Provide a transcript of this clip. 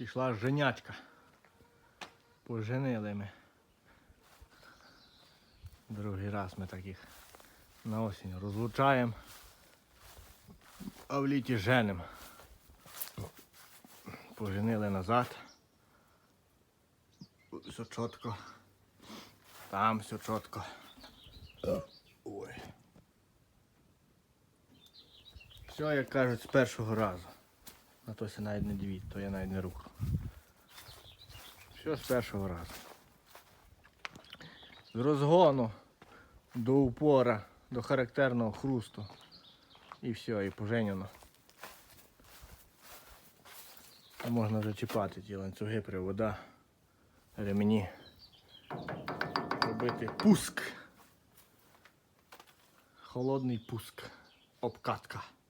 Пішла женячка. Поженили ми. Другий раз ми таких на осінь розлучаємо, а в літі женимо. Поженили назад. Все чітко. Там все чітко. Ой. Все, як кажуть, з першого разу. На то це навіть не дивіть, то я навіть не руку. Все з першого разу. З розгону до упора, до характерного хрусту. І все, і поженено. Можна вже чіпати ті ланцюги, привода, ремені. Робити пуск. Холодний пуск. Обкатка.